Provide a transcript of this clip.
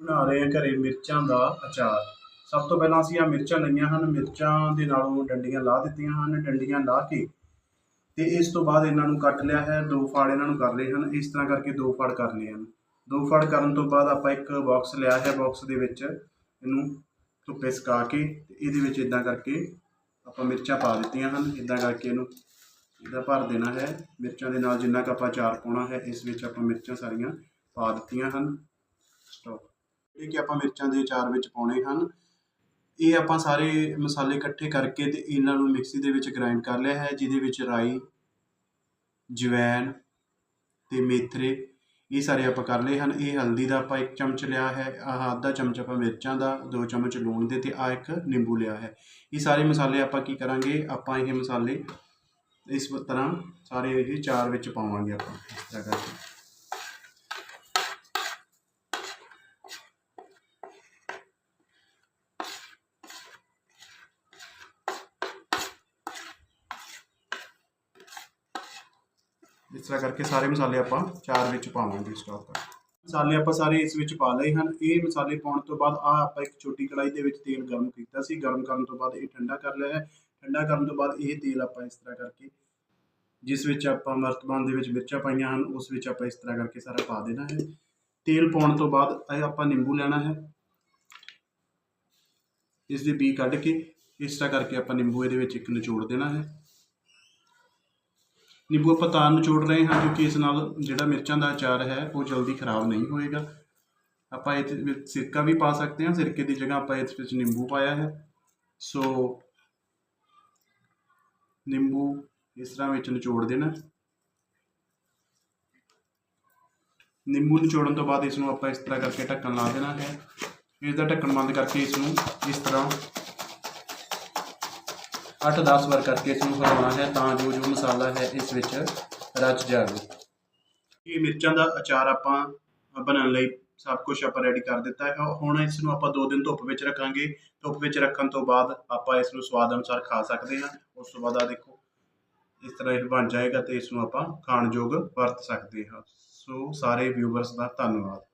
ਬਣਾ ਰਹੇ ਹਾਂ ਘਰੇ ਮਿਰਚਾਂ ਦਾ ਅਚਾਰ। ਸਭ ਤੋਂ ਪਹਿਲਾਂ ਅਸੀਂ ਆ ਮਿਰਚਾਂ ਲਈਆਂ ਹਨ। ਮਿਰਚਾਂ ਦੇ ਨਾਲੋਂ ਡੰਡੀਆਂ ਲਾ ਦਿੱਤੀਆਂ ਹਨ, ਡੰਡੀਆਂ ਲਾ ਕੇ ਤੇ ਇਸ ਤੋਂ ਬਾਅਦ ਇਹਨਾਂ ਨੂੰ ਕੱਟ ਲਿਆ ਹੈ। ਦੋ ਫਾੜ ਇਹਨਾਂ ਨੂੰ ਕਰ ਲਏ ਹਨ। ਇਸ ਤਰ੍ਹਾਂ ਕਰਕੇ ਦੋ ਫਾੜ ਕਰ ਲਏ ਹਨ। ਦੋ ਫਾੜ ਕਰਨ ਤੋਂ ਬਾਅਦ ਆਪਾਂ ਇੱਕ ਬਾਕਸ ਲਿਆ ਹੈ। ਬਾਕਸ ਦੇ ਵਿੱਚ ਇਹਨੂੰ ਧੁੱਪੇ ਸੁਕਾ ਕੇ ਤੇ ਇਹਦੇ ਵਿੱਚ ਇਦਾਂ ਕਰਕੇ ਆਪਾਂ ਮਿਰਚਾਂ ਪਾ ਦਿੱਤੀਆਂ ਹਨ। ਇਦਾਂ ਕਰਕੇ ਇਹਨੂੰ ਇਹਦਾ ਭਰ ਦੇਣਾ ਹੈ। ਮਿਰਚਾਂ ਦੇ ਨਾਲ ਜਿੰਨਾ ਕੁ ਆਪਾਂ ਅਚਾਰ ਪਾਉਣਾ ਹੈ, ਇਸ ਵਿੱਚ ਆਪਾਂ ਮਿਰਚਾਂ ਸਾਰੀਆਂ ਪਾ ਦਿੱਤੀਆਂ ਹਨ। ਸਟਾਪ ਜਿਹੜੇ ਕਿ ਆਪਾਂ ਮਿਰਚਾਂ ਦੇ ਅਚਾਰ ਵਿੱਚ ਪਾਉਣੇ ਹਨ। ਇਹ ਆਪਾਂ ਸਾਰੇ ਮਸਾਲੇ ਇਕੱਠੇ ਕਰਕੇ ਤੇ ਇਹਨਾਂ ਨੂੰ ਮਿਕਸੀ ਦੇ ਵਿੱਚ ਗ੍ਰਾਈਂਡ ਕਰ ਲਿਆ ਹੈ, ਜਿਹਦੇ ਵਿੱਚ ਰਾਈ, ਜਵੈਣ ਤੇ ਮੇਥਰੇ ਇਹ ਸਾਰੇ ਆਪਾਂ ਕਰ ਲਏ ਹਨ। ਇਹ ਹਲਦੀ ਦਾ ਆਪਾਂ ਇੱਕ ਚਮਚ ਲਿਆ ਹੈ, ਆਹ ਅੱਧਾ ਚਮਚ ਆਪਾਂ ਮਿਰਚਾਂ ਦਾ, ਦੋ ਚਮਚ ਲੂਣ ਦੇ ਤੇ ਆ ਇੱਕ ਨਿੰਬੂ ਲਿਆ ਹੈ। ਇਹ ਸਾਰੇ ਮਸਾਲੇ ਆਪਾਂ ਕੀ ਕਰਾਂਗੇ, ਆਪਾਂ ਇਹ ਮਸਾਲੇ ਇਸ ਤਰ੍ਹਾਂ ਸਾਰੇ ਇਹ ਚਾਰ ਵਿੱਚ ਪਾਵਾਂਗੇ ਆਪਾਂ। ਇਸ ਤਰ੍ਹਾਂ ਕਰਕੇ ਇਸ ਤਰ੍ਹਾਂ ਕਰਕੇ ਸਾਰੇ ਮਸਾਲੇ ਆਪਾਂ ਚਾਰ ਵਿੱਚ ਪਾਵਾਂਗੇ ਸਟਾਕ ਕਰ ਮਸਾਲੇ ਆਪਾਂ ਸਾਰੇ ਇਸ ਵਿੱਚ ਪਾ ਲਏ ਹਨ। ਇਹ ਮਸਾਲੇ ਪਾਉਣ ਤੋਂ ਬਾਅਦ ਆ ਆਪਾਂ ਇੱਕ ਛੋਟੀ ਕੜਾਈ ਦੇ ਵਿੱਚ ਤੇਲ ਗਰਮ ਕੀਤਾ ਸੀ। ਗਰਮ ਕਰਨ ਤੋਂ ਬਾਅਦ ਇਹ ਠੰਡਾ ਕਰ ਲਿਆ ਹੈ। ਠੰਡਾ ਕਰਨ ਤੋਂ ਬਾਅਦ ਇਹ ਤੇਲ ਆਪਾਂ ਇਸ ਤਰ੍ਹਾਂ ਕਰਕੇ, ਜਿਸ ਵਿੱਚ ਆਪਾਂ ਮਰਤਬਾਨ ਦੇ ਵਿੱਚ ਮਿਰਚਾਂ ਪਾਈਆਂ ਹਨ, ਉਸ ਵਿੱਚ ਆਪਾਂ ਇਸ ਤਰ੍ਹਾਂ ਕਰਕੇ ਸਾਰਾ ਪਾ ਦੇਣਾ ਹੈ। ਤੇਲ ਪਾਉਣ ਤੋਂ ਬਾਅਦ ਇਹ ਆਪਾਂ ਨਿੰਬੂ ਲੈਣਾ ਹੈ। ਇਸ ਦੇ ਬੀ ਕੱਢ ਕੇ ਇਸ ਤਰ੍ਹਾਂ ਕਰਕੇ ਆਪਾਂ ਨਿੰਬੂ ਇਹਦੇ ਵਿੱਚ ਇੱਕ ਨਿਚੋੜ ਦੇਣਾ ਹੈ। ਨਿੰਬੂ ਆਪਾਂ ਤਾਂ ਨਿਚੋੜ ਰਹੇ ਹਾਂ, ਕਿਉਂਕਿ ਇਸ ਨਾਲ ਜਿਹੜਾ ਮਿਰਚਾਂ ਦਾ ਅਚਾਰ ਹੈ, ਉਹ ਜਲਦੀ ਖਰਾਬ ਨਹੀਂ ਹੋਏਗਾ। ਆਪਾਂ ਇਸ ਵਿੱਚ ਸਿਰਕਾ ਵੀ ਪਾ ਸਕਦੇ ਹਾਂ। ਸਿਰਕੇ ਦੀ ਜਗ੍ਹਾ ਆਪਾਂ ਇਸ ਵਿੱਚ ਨਿੰਬੂ ਪਾਇਆ ਹੈ। ਸੋ, ਨਿੰਬੂ ਇਸ ਤਰ੍ਹਾਂ ਵਿੱਚ ਨਿਚੋੜ ਦੇਣਾ। ਨਿੰਬੂ ਨਿਚੋੜਨ ਤੋਂ ਬਾਅਦ ਇਸ ਨੂੰ ਆਪਾਂ ਇਸ ਤਰ੍ਹਾਂ ਕਰਕੇ ਢੱਕਣ ਲਾ ਦੇਣਾ ਹੈ। ਇਸ ਦਾ ਢੱਕਣ ਬੰਦ ਕਰਕੇ ਇਸ ਨੂੰ ਇਸ ਤਰ੍ਹਾਂ 8-10 ਵਾਰ ਕਰਕੇ ਇਸ ਨੂੰ ਹਿਲਾਉਣਾ ਹੈ, ਤਾਂ ਜੋ ਜੋ ਮਸਾਲਾ ਹੈ ਇਸ ਵਿੱਚ ਰਚ ਜਾਵੇ। ਇਹ ਮਿਰਚਾਂ ਦਾ ਅਚਾਰ ਆਪਾਂ ਬਣਾਉਣ ਲਈ ਸਭ ਕੁਝ ਆਪਾਂ ਰੈਡੀ ਕਰ ਦਿੱਤਾ ਹੈ। ਹੁਣ ਇਸ ਨੂੰ ਆਪਾਂ 2 ਦਿਨ ਧੁੱਪ ਵਿੱਚ ਰੱਖਾਂਗੇ। ਧੁੱਪ ਵਿੱਚ ਰੱਖਣ ਤੋਂ ਬਾਅਦ ਆਪਾਂ ਇਸ ਨੂੰ ਸਵਾਦ ਅਨੁਸਾਰ ਖਾ ਸਕਦੇ ਹਾਂ। ਉਸ ਤੋਂ ਬਾਅਦ ਆ ਦੇਖੋ, ਇਸ ਤਰ੍ਹਾਂ ਇਹ ਬਣ ਜਾਏਗਾ ਤੇ ਇਸ ਨੂੰ ਆਪਾਂ ਖਾਣ ਯੋਗ ਵਰਤ ਸਕਦੇ ਹਾਂ। ਸੋ ਸਾਰੇ ਵਿਊਵਰਸ ਦਾ ਧੰਨਵਾਦ।